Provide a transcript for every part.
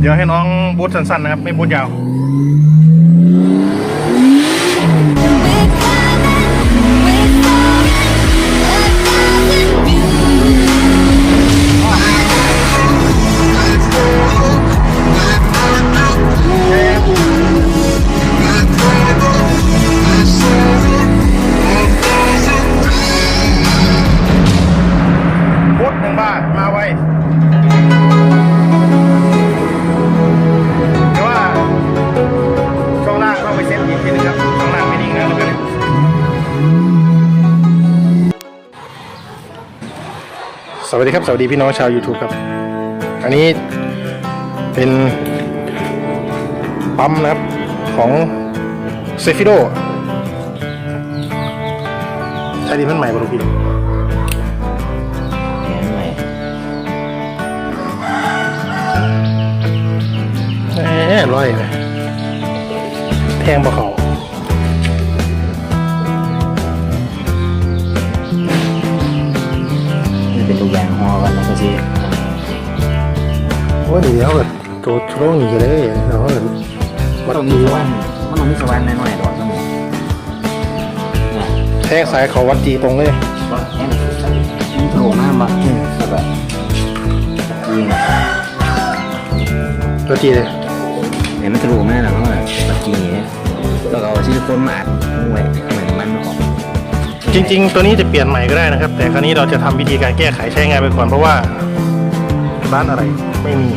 เดี๋ยวให้น้องบูทสั้นๆนะครับ ไม่บูทยาว ดีครับ สวัสดีพี่น้องชาว YouTube ครับ อันนี้เป็นปั๊มนะครับของเซฟิโดใช้ดินมันใหม่ป่ะลูกพี่แขนใหม่แหมร้อยเลยแทงบ่เขา อย่างฮอกันนะก็สิโอ้ยเดี๋ยวแบบโจทย์โล่งอย่างเลยเราก็แบบมันต้องมีสวรรค์มันต้องมีสวรรค์น้อยๆดอกสมุนเนี่ยแทงสายเขาวัดจีตรงเลยก็แค่มันโผล่หน้ามาอืมแล้วก็ยิงอะตัวจีเลยเห็นมันทะลุมาแล้วก็แบบตะกี้เนี่ยแล้วก็เอาซิลิโคนมาอัดไว้ จริง ๆ ตัวนี้จะเปลี่ยนใหม่ก็ได้นะครับ แต่ครั้นี้เราจะทำวิธีการแก้ไขใช้งานไปก่อนเพราะว่าบ้านอะไรไม่มี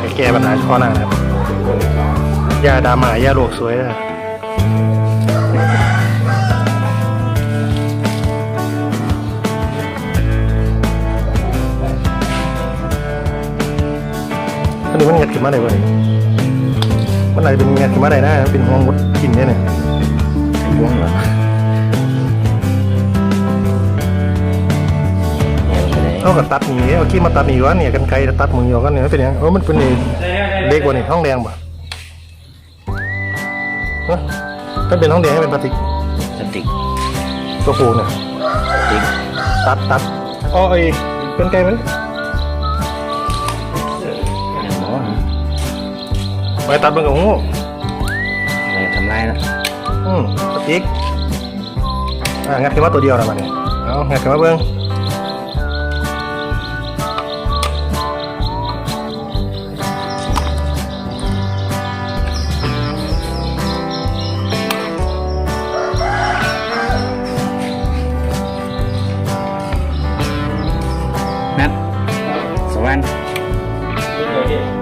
ไปแก้ปัญหาเฉพาะหน้านะครับยาดามายาโลกสวยนะอันนี้มันงัดขึ้นมาได้ป่ะนี่มันอะไรเป็นงัดขึ้นมาได้นะเป็นห้องมดกินเนี่ยเนี่ยย่วงเหรอ เนี่ยมันไปไหนเอากับตัดหนีเอาขี้มาตัดหนีวะเนี่ยกันไกลตัดมืออยู่กันเนี่ยมันเป็นยังเออมันเป็นไอ้เล็กกว่านี่ท้องแดงป่ะฮะถ้าเป็นท้องแดงให้เป็นพลาสติกสติกตัวผูเนี่ยสติกตัดตัดอ๋อไอ้กันไกลมันอย่างหมอไปตัดมันกับงูอะไรทำลายนะอืมพลาสติกอ่างัดขึ้นมาตัวเดียวนะมันเนี่ยเอางัดขึ้นมาเบิ้ง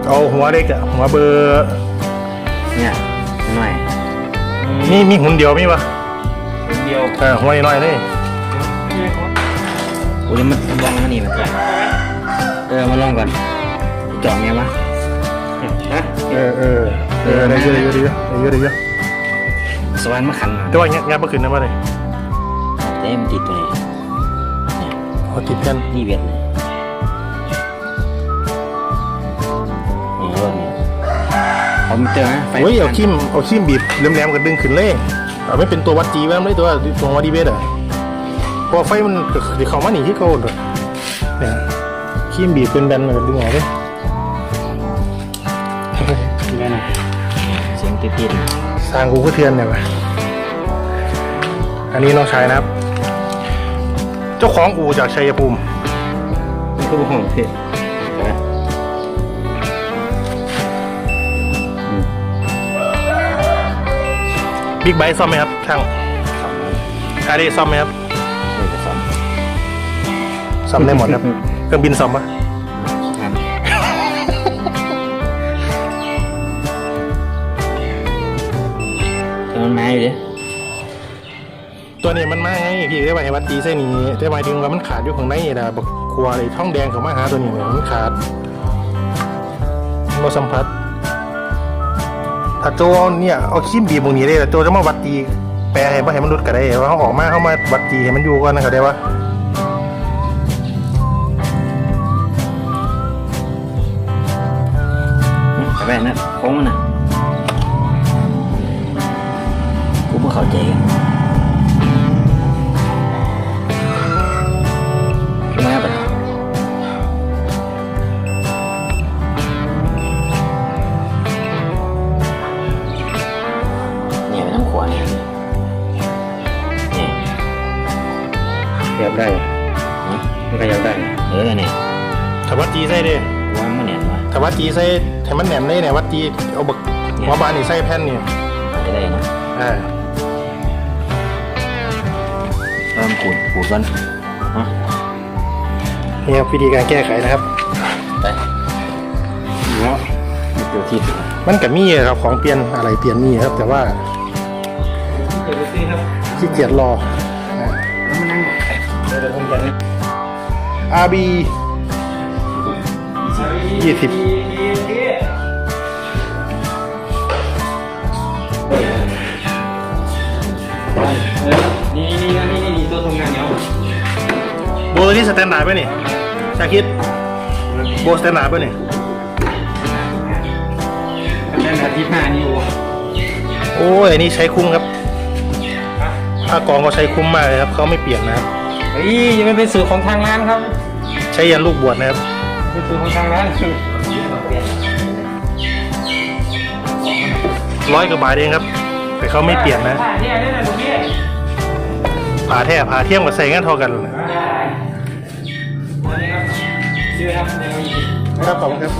เอาหัวเล็กอะหัวเบอร์เนี่ยหน่อยนี่มีหุ่นเดียวมีปะเดียวเออหัวน้อยๆนี่อุ้ยมันลองมันนี่มันก่อนเออมาลองก่อนเจาะไงวะฮะเออเออเออได้เยอะได้เยอะได้เยอะได้เยอะได้เยอะสวรรค์มาขันแต่ว่างัดงัดมาขึ้นนะมาเลยเต็มติดตัวนี้เอาติดกันนี่เวียดเลย เอามิเตอร์นะไฟโอ้ยเอาขี้มเอาขี้มบีบแหลมๆก็ดึงขึ้นเลยเอาไม่เป็นตัววัดจีไว้ไม่ตัวตัววัดดีเบสอะเพอไฟมันก็เดี๋ยวเขามาหนีที่เขาเลยเนี่ยขี้มบีบเป็นแบนมันก็ดึงออกเลยนี่นะเสียงติดติดสร้างกูก็เทือนเนี่ยวะอันนี้น้องชายนะครับ เจ้าของอู่จากชัยภูมินี่คือห้องเท่ใบิ๊กไบค์ซ่อมไหมครับช่างสองอารีซ่อมไหมครับนี่ก็สองซ่อมได้หมดครับ เครื่องบินซ่อมปะงานเออมันมาอยู่ดิตัวนี้มันมาไงพี่ได้ไปให้วัดจีเส้นนี้แต่หมายถึงว่ามันขาดอยู่ข้างในนี่นะบอกครัวไอ้ท้องแดงเขามาหาตัวนี้เนี่ยมันขาดมาสัมผัส ถ้าโจเนี่ยเอาขี้มบีบตรงนี้ได้แต่โจจะมาวัดตีแปลให้บ่ให้มันรุดก็ได้ว่าเขาออกมาเขามาวัดตีให้มันอยู่ก่อนนะเขาได้ว่าแต่แบบนั้นโค้งน่ะกูเพิ่งเข้าใจ ใส่ให้มันแหนมได้เนี่ยวัดจีเอาบักหัวบานนี่ใส่แผ่นนี่อาจจะได้นะอ่าเริ่มขูดขูดก่อนฮะนี่ครับวิธีการแก้ไขนะครับไปเนาะเดี๋ยวที่มันกับมีครับของเปลี่ยนอะไรเปลี่ยนมีครับ แต่ว่าเดี๋ยวที่ครับขี้เกียจรอแล้วมันนั่งเดี๋ยวผมจะ RB ยี่สิบ บตัวนี้สแตนดาร์ดป่ะนี่ชาคิดโบสแตนดาร์ดป่ะนี่เป็นอาทิตย์หน้านี่โอ้โอ้ยอันนี้ใช้คุ้มครับผ้ากองเขาใช้คุ้มมากเลยครับเขาไม่เปลี่ยนนะครับเฮ้ยยังไม่เป็นสูตรของทางร้านครับ ใช้ยันลูกบวชนะครับเป็นสูตรของทางร้านร้อยกว่าบาทเองครับ แต่เขาไม่เปลี่ยนนะเนี่ยเนี่ยตรงนี้ผ่าแท้ผ่าเทียมกับใส่งั้นเท่ากันเลย ครับครับขอบคุณครับ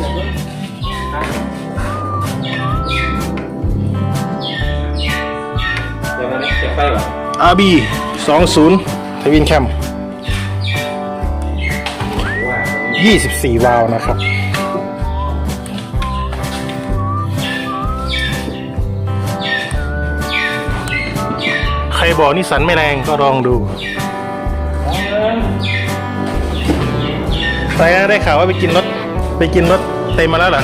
เดี๋ยวมันเก็บไปก่อน RB 20ทวินแคมว่า24วาล์วนะครับใครบอกนิสันไม่แรงก็ลองดู ใครได้ข่าวว่าไปกินรถไปกินรถเต็มมาแล้วเหรอ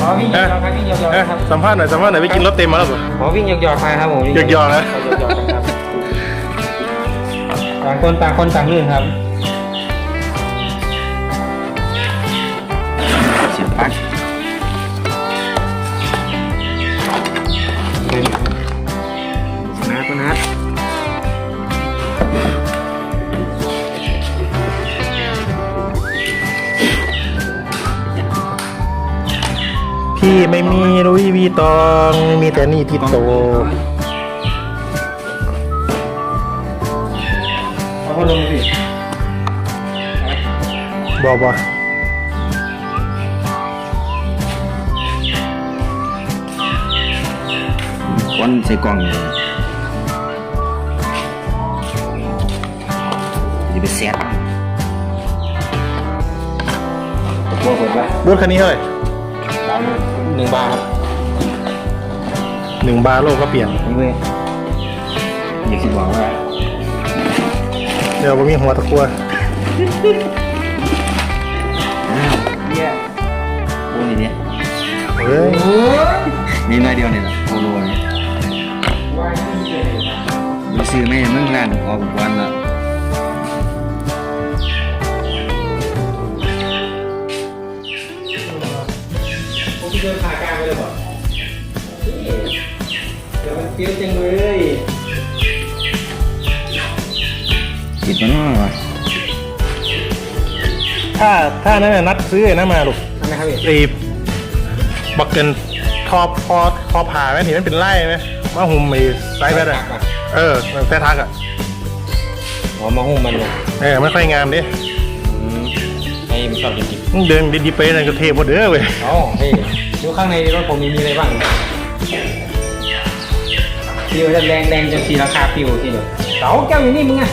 ขอวิ่งหยอกๆครับวิ่งหยอกเอ๊ะๆครับสัมภาษณ์หน่อยสัมภาษณ์หน่อยไปกินรถเต็มมาแล้วเหรอ ขอวิ่งหยอกๆไปครับผมหยอกๆนะ หยอกๆครับต่างคนต่างคนต่างลื่นครับ ลุยวีตอง มีแต่นี่ที่โตเอาพัดลมสิบอบอคนใส่กล่องอยู่จะไปเซ็ตตัวเปิดปะรถคันนี้เท่าไหร่หนึ่งบาทครับ หนึ่งบาร์โลก็เปลี่ยนนี่เว้ยอยากคิดบอกว่าเดี๋ยวผมมีหัวตะกัวอ้าวเยี่ยโอ้นี่เนี่ยเฮ้ยมีน้อยเดียวเนี่ยแหละโอโลเนี่ยมาซื้อไม่เมื่อร้านออกวันละผมเดินผ่าก เดี๋ยวมันเปรี้ยวจังเลยติดมาหน่อยวะถ้าถ้านั่นน่ะนัดซื้อไอ้นั่นมาลูกทำไมครับพี่ไอ้บักเกินทอพอพอผ่าไหมเห็นมันเป็นไล่ไหมมาหุ่มไอ้ไซส์แบดอะเออมันแท้ทักอะอ๋อมาหุ้มมันเลยเออไม่ค่อยงามดิให้มันชอบจริงมึงเดินดีๆไปนั่นก็เทหมดเด้อเว้ยๆอ๋อเฮ้ยดูข้างในรถผมมีมีอะไรบ้าง ปิวแดงแดงๆจนสีราคาปิวทีเดียวเต๋าแก้วอยู่นี่มึงอะ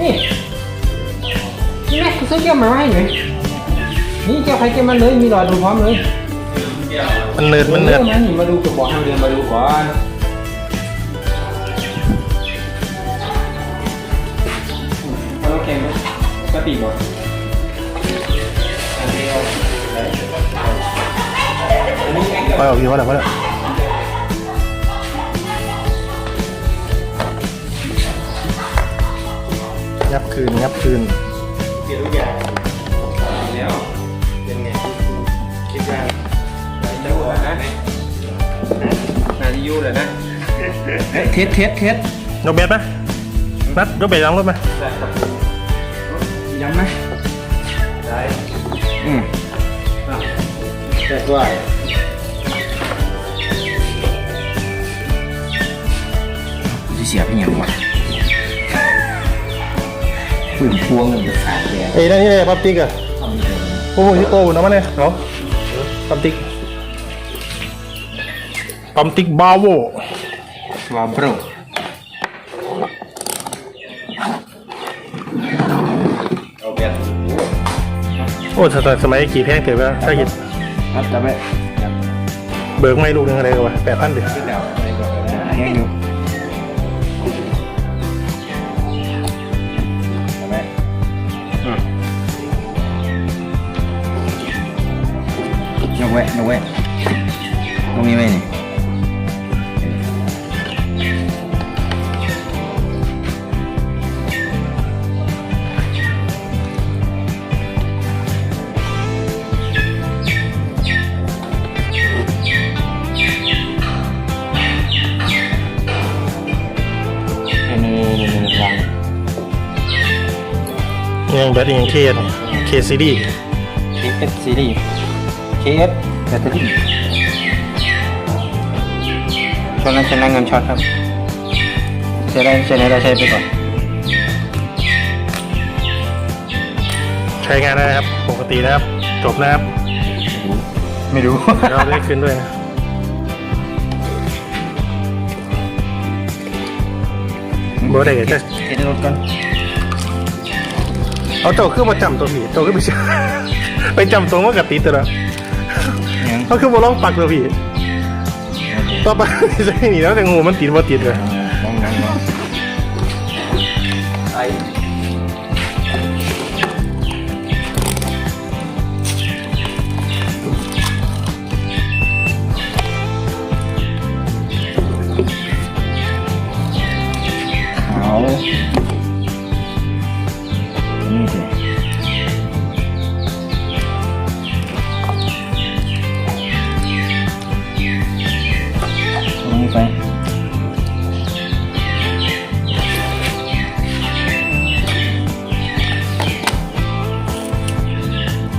นี่นี่แม่กูซื้อแก้วมาให้หน่อยนี่แก้วใครแก้วมันเลยมีหลอดดูพร้อมเลยมันเนิร์ดมันเนิร์ดออมันมาดูกับบอกทางเดินมาดูก่อนเอาน้ำแข็งไหมกระปิก่อนอันเดียวอันนี้แม่งไปเอาพี่ว่าอะไรวะเนี่ย ยับคืนยับคืนเปลี่ยนทุกอย่างแล้วเป็นไงคิดว่าจะหัวนะนาทียูเลยนะเฮ้ยเทสเทสเทสยกเบ็ดไหมนัดยกเบ็ดยังรถไหมได้ครับย้ำไหมได้อืมแต่ด้วยจะเสียบให้ยังวะกู ฝืนพวงมันจะขาดเลยเอ้ยนั่นนี่เลยปั๊มติ๊กอะโอ้โหที่โตอยู่นะมันเนี่ยเอาปั๊มติ๊กปั๊มติ๊กบาโววาโบรโอ้สมัยสมัยกี่แพงเถอะวะถ้าคิดครับจับไปเบิกไม่ลูกหนึงอะไรกันวะแปดพันเดือนเดี๋ยว ยกไว้ยตรงนี้ไหมนี่อันนี้วางยังแบตยังเคสเคซีดี KS ซีรีส์ KS แบตเตอรี่ช่วงนั้นฉันนั่งเงินช็อตครับใช้ได้ใช้ได้เราใช้ไปก่อน ใช้งานได้นะครับ ปกตินะครับ จบนะครับไม่รู้เราเลขขึ้นด้วยนะบ่ได้ก็จะเห็นรถก่อนเอาเจ้าขึ้นมาจำตัวพี่เจ้าขึ้นไปไปจำตัวว่ากติดตัวละยัง เขาคือบ่ลองปักตัวพี่ต่อไปจะให้หนีแล้วแต่งูมันติดบ่ติดเลยลองลองลองไอ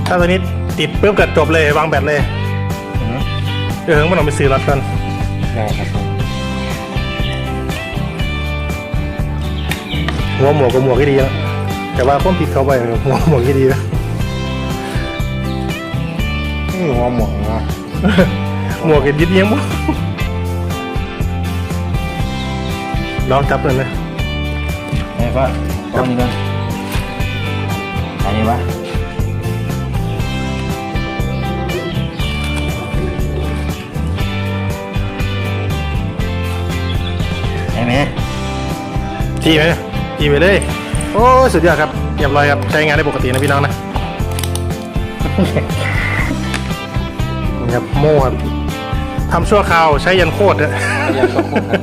ถ้าตัวนี้ติดปุ๊บก็จบเลยวางแบตเลยเออมันต้องไปซื้อรถกันได้ครับผมหัวหมวกกับหมวกที่ดีแล้วแต่ว่าคนผิดเขาไปหัวหมวกที่ดีนะนี่หัวหมวกนะหมวกเห็นยิดเยี่ยมบ่ลองจับเลยนะไอ้ฟ้าตรงนี้ก่อนอันนี้วะ ได้ไหมจี้ไหมจี้ไปเลย โอ้ยสุดยอดครับเรียบร้อยครับใช้งานได้ปกตินะพี่น้องนะนี่ครับโม่ครับทำชั่วคราวใช้ยันโคตรนะเรียกเขาพวกกัน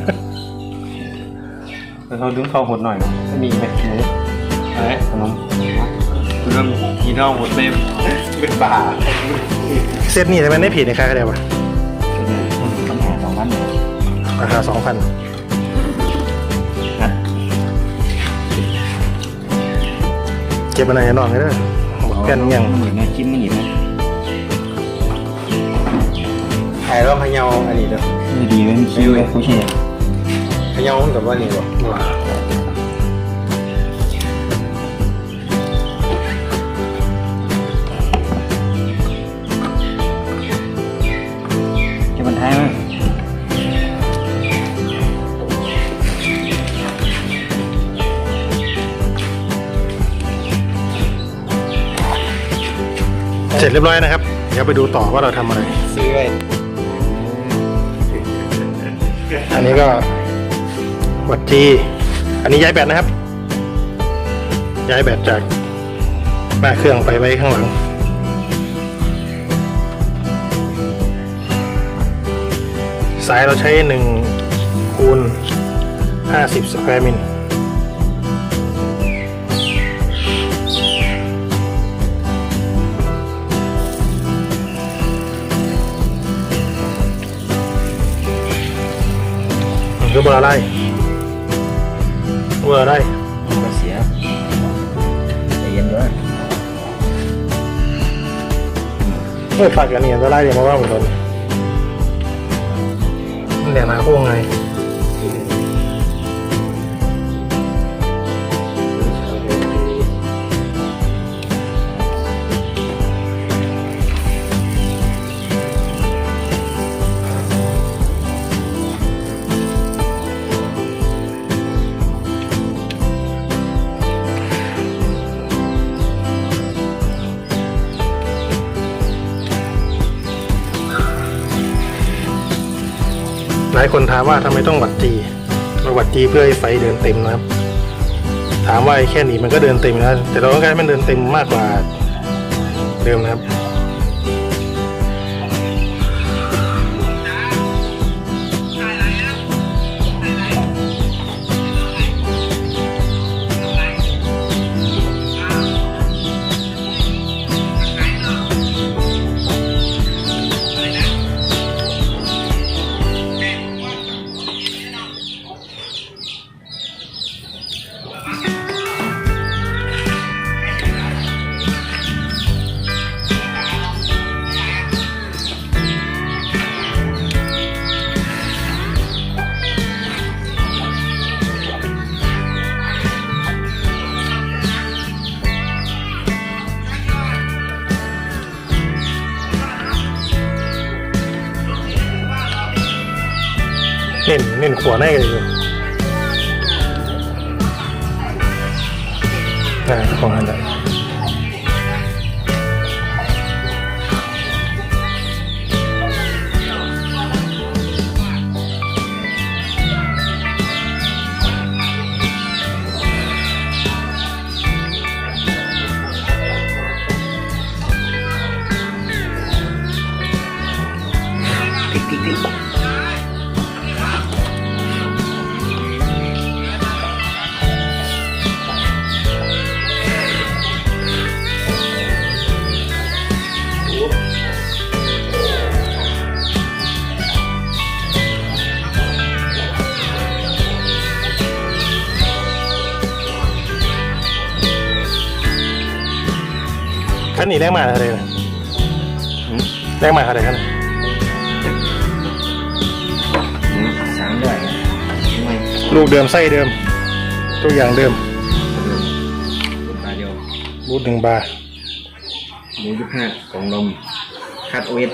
แต่เขาดึงเขาหดหน่อยไม่มีไหมหมูอะไรขนมเริ่มกินเหล้าหมดเต็มเป็นบาเซตนี่ทำไมได้ผิดในค่าก็ได้ปะปัญหาสองพันราคาสองพัน เก็บอะไรให้น้องก็ได้บอกแป้นยังหยิบนะจิ้มไม่หยิบนะไอ้เราพะเยาอันนี้เด้อไม่ดีเลยคิ้วเลยผู้เชี่ยวพะเยากับว่านี่บ่จะ เสร็จเรียบร้อยนะครับ เดี๋ยวไปดูต่อว่าเราทำอะไรซื้อไว้อันนี้ก็วัดจีอันนี้ย้ายแบตนะครับ ย้ายแบตจากหน้าเครื่องไปไว้ข้างหลัง สายเราใช้1คูณ50สแควร์มิล ก็เบอร์อะไรเบอร์อะไรก็เสียใจเย็นด้วยเฮ้ยฝากกันเนี่ยจะไล่เดี๋ยวมาว่าผมโดนมันแหลมมาโค้งไง หลายคนถามว่าทำไมต้องวัดจีเราวัดจีเพื่อให้ไฟเดินเต็มนะครับ ถามว่าแค่นี้มันก็เดินเต็มนะแต่เราต้องการให้มันเดินเต็มมากกว่าเดิมนะครับ น้นเน้นขวาแน่เลยอยู่อ่าของอันนั้น ขั้นนี้แรงมาอะไรนะแรงมาอะไรกันสามด้วยไม่ลูกเดิมไส้เดิม ทุกอย่างเดิมบุญตาเดียวบูทหนึ่งบาร์หมูยุบห้ากล่องนมคัดโอเอส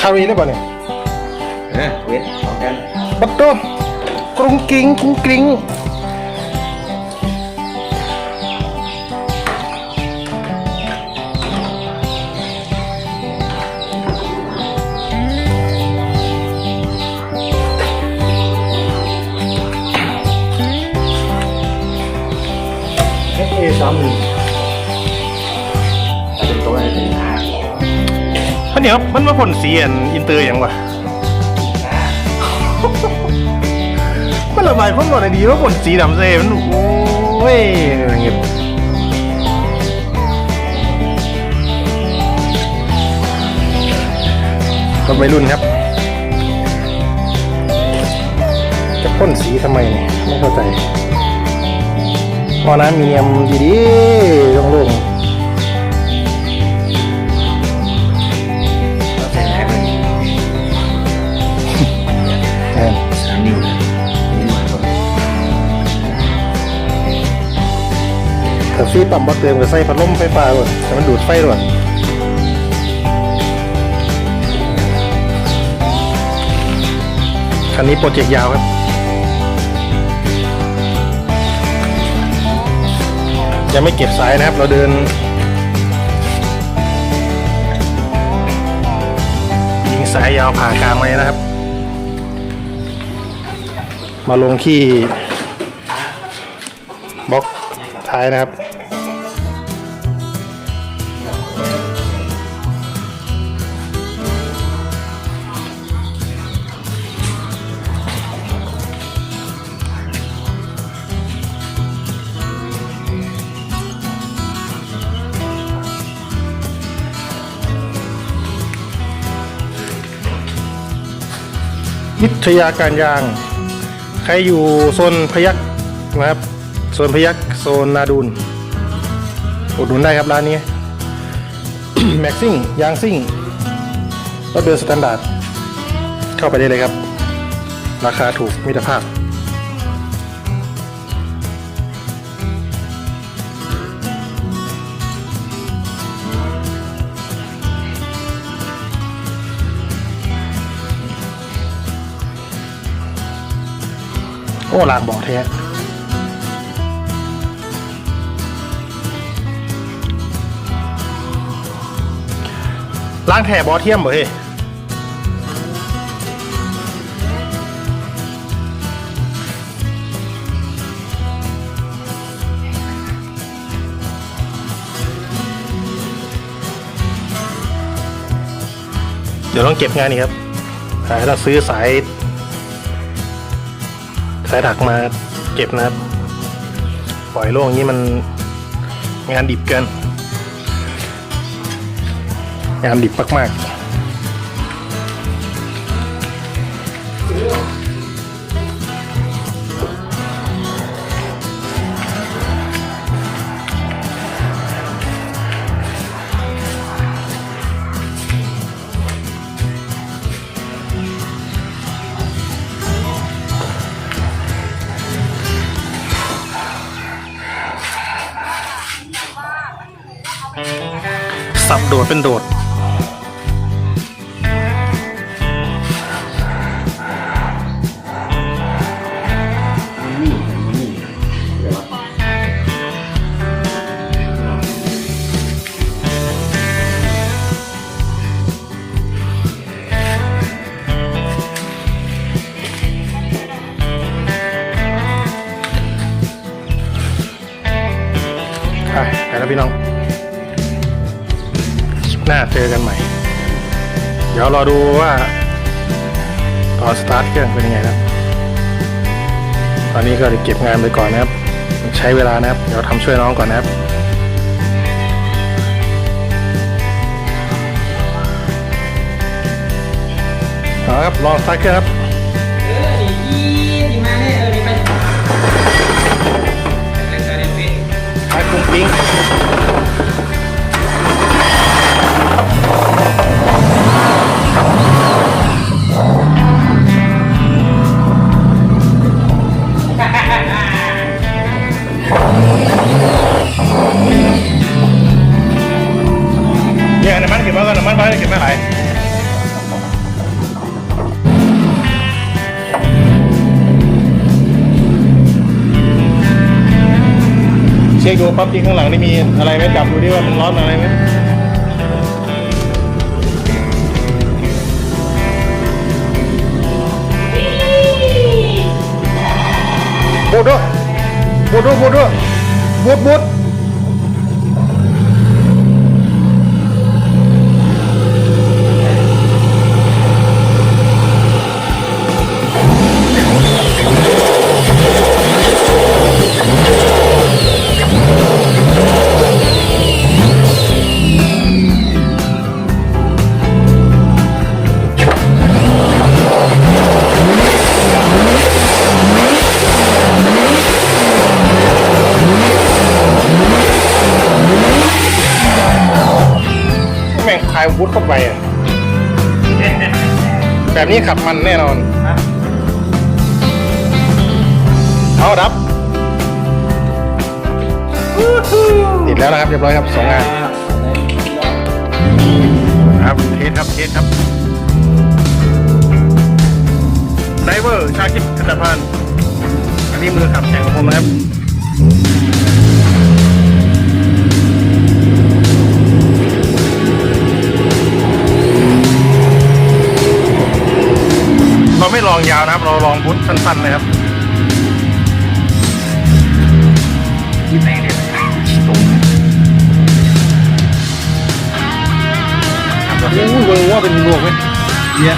คารีได้ป่ะเนี่ยเออโอเอสพร้อมกันปัตโตกรุงกริงกรุงกริง เขาเนี่ยมันมาผลสีอันอินเตอร์อย่างวะมันระบายความร้อนได้ดีว่าผลสีดำเซมันโอ้ยเงียบรถวัยรุ่นครับ จะพ่นสีทำไมเนี่ยไม่เข้าใจหม้อน้ำมีเนียมดีๆโล่งเถ้าฟีปั๊มบ่เติมก็ใส่พัดลมไฟฟ้าก่อนแต่มันดูดไฟด้วยคันนี้โปรเจกต์ยาวครับยังไม่เก็บสายนะครับ เราเดินยิงสายยาวผ่ากลางไว้นะครับ มาลงที่บล็อกท้ายนะครับ วิทยาการยาง ใครอยู่โซนพยักนะครับโซนพยักโซนนาดูนอุดหนุนได้ครับร้านนี้ แม็กซิ่งยางซิ่งรถเดินสแตนดาร์ดเข้าไปได้เลยครับ ราคาถูกมิตรภาพ โอ้ลากบอกแท้ล้างแถบบอเทียมบ่เฮ้เดี๋ยวต้องเก็บงานนี่ครับเราซื้อสาย สายดักมาเก็บนะครับ ปล่อยโล่งอย่างนี้มันงานดิบเกิน งานดิบมาก ๆ โดดเป็นโดด อดูว่าตอนสตาร์ทเครื่องเป็นยังไงนะครับ ตอนนี้ก็จะเก็บงานไปก่อนนะครับ ใช้เวลานะครับ เดี๋ยวทำช่วยน้องก่อนนะครับเอาละครับลองสตาร์ทเครื่องครับเออนี่อีนี่ เนี่ยน้ำมันเก็บมาก่อนน้ำมันมาเก็บไม่ไหลเช็คดูปั๊บจริงข้างหลังนี่มีอะไรไหมจับดูดิว่ามันร้อนอะไรไหม บูดด้วยบูดด้วยบูดบูดายวุดเข้าไปอะแบบนี้ขับมันแน่นอน เอาดับ ติดแล้วนะครับเรียบร้อยครับสองงานครับเทสครับเทสครับไดเวอร์ชาคิดขัตพันธ์อันนี้มือขับแข่งของผมนะครับ ลองยาวนะครับ เราลองพุทสั้นๆเลยครับยี่แม่งเนี่ยตรงโอ้ยเวอร์ว่าเป็นลวกไหมเนี่ย